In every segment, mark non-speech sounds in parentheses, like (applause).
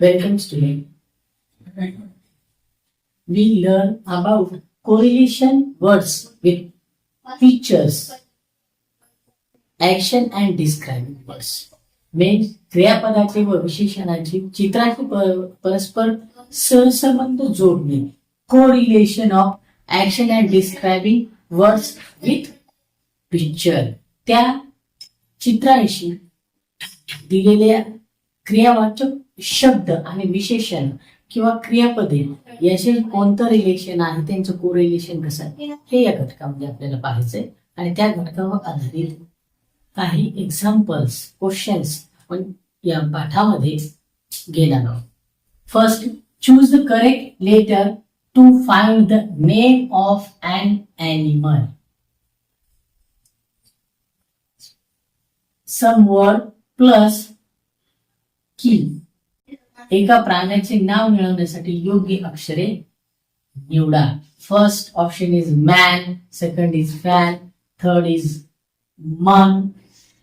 Welcome student. We learn about correlation words with features, action and describing words. Main क्रियापदाचे व विशेषणाची चित्राची परस्पर सहसंबंध जोडणे correlation of action and describing words with picture त्या चित्राशी दिलेल्या क्रियावाचक शब्द आणि विशेषण किंवा क्रियापदे याचे कोणतं रिलेशन आहे? त्यांचं कोरिलेशन कसं आहे? हे या घटकामध्ये आपल्याला पाहायचंय. आणि त्या घटकावर आधारित काही एक्झाम्पल्स क्वेश्चन्स आपण या पाठामध्ये घेणार आहोत. First choose the correct letter to find the name of an animal some word plus key एका प्राण्याचे नाव मिळवण्यासाठी योग्य अक्षरे निवडा. First option is man second is fan third is mon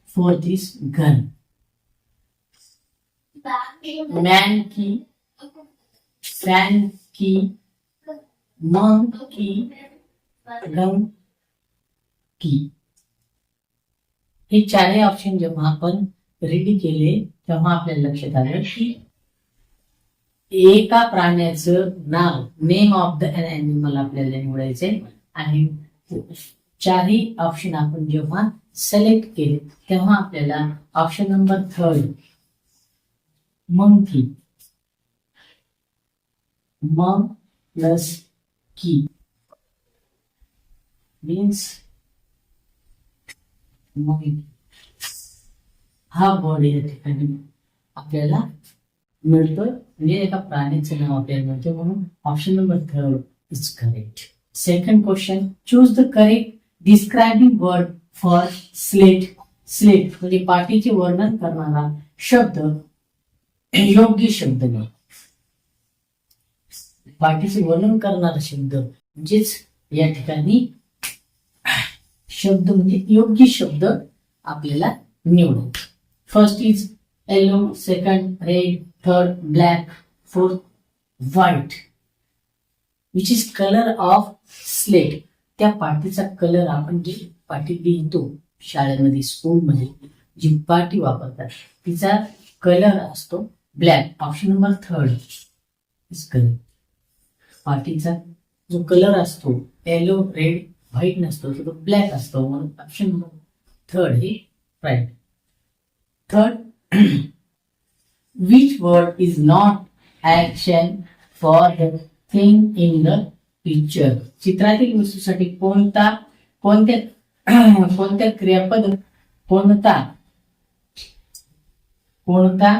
fourth is gun man key fan key mon key gun की हे चारही ऑप्शन जेव्हा आपण रेडी केले तेव्हा आपल्याला लक्षात आलं की एका प्राण्याचं नाव नेम ऑफ द अॅनिमल आपल्याला निवडायचे आणि चारही ऑप्शन आपण जेव्हा सिलेक्ट केले तेव्हा आपल्याला ऑप्शन नंबर थर्ड मंकी मग प्लस की मीन्स मंकी हा वर्ड या ठिकाणी आपल्याला मिळतोय. म्हणजे एका प्राण्याचं नाव आपल्याला मिळतोय म्हणून option number third is correct second question choose the correct describing word for slate slate म्हणजे पाठीचे वर्णन करणारा शब्द योग्य शब्द नाही. पाठीचे वर्णन करणारा शब्द म्हणजेच या ठिकाणी शब्द म्हणजे योग्य शब्द आपल्याला निवडायचे first is yellow second red third black fourth white which is colour of slate त्या पाटीचा कलर आपण जी पाटी लिहितो शाळेमध्ये स्कूलमध्ये जी पाटी वापरतात तिचा कलर असतो black option number third is colour पाटीचा जो कलर असतो येलो रेड व्हाईट नसतो तो ब्लॅक असतो. म्हणून ऑप्शन नंबर थर्ड हे right third (clears throat) which word is not action for the thing in the picture? चित्रातील वस्तूसाठी कोणता कोणत्या (clears throat) कोणत्या क्रियापद कोणता कोणता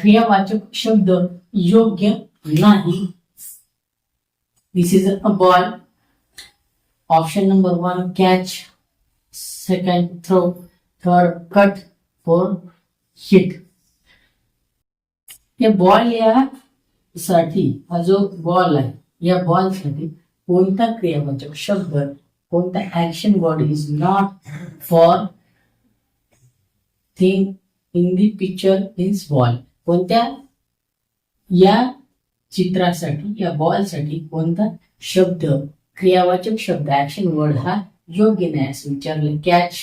क्रियावाचक शब्द योग्य नाही? This is a ball option number one catch second throw third cut four hit या बॉल या साठी हा जो बॉल आहे या बॉलसाठी कोणता क्रियावाचक शब्द कोणता action word is not for thing in the picture is ball कोणत्या? या चित्रासाठी या बॉलसाठी कोणता शब्द क्रियावाचक शब्द ऍक्शन वर्ड हा योग्य नाही असं विचारलं. Catch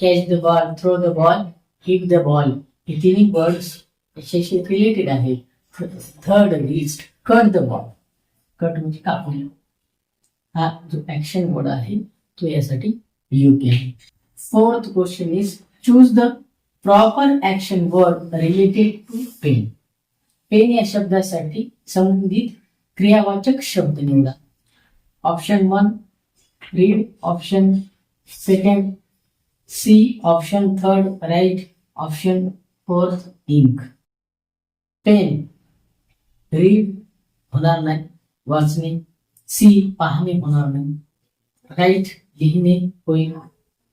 catch the ball throw the ball hit the ball हे तिन्ही वर्ड्स याच्याशी रिलेटेड आहे. Third is cut the ball cut म्हणजे कापून हा जो ऍक्शन वर्ड आहे तो यासाठी योग्य आहे. Fourth question is choose the proper action word related to pen pen या शब्दासाठी संबंधित क्रियावाचक शब्द निवडा. Option one read option second see option third write option fourth ink. Pen read होणार नाही. वाचणे. सी पाहणे होणार नाही. राईट लिहिणे होईल.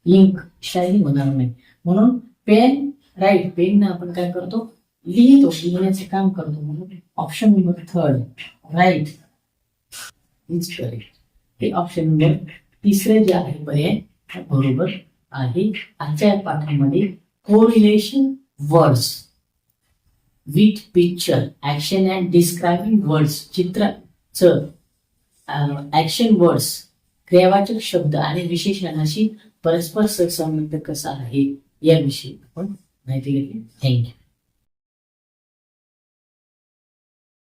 इंक शाही होणार नाही. म्हणून पेन राईट पेन आपण काय करतो? लिहितो लिहिण्याचे काम करतो. म्हणून option number third write. Is correct हे ऑप्शन नंबर तिसरे जे आहे पर्याय बरोबर आहे. आजच्या या पाठामध्ये correlation words with picture action and describing words चित्राचं ऍक्शन वर्ड्स क्रियावाचक शब्द आणि विशेषणाशी परस्पर सहसंबंध कसा आहे याविषयी. आपण माहिती घेतली? थँक्यू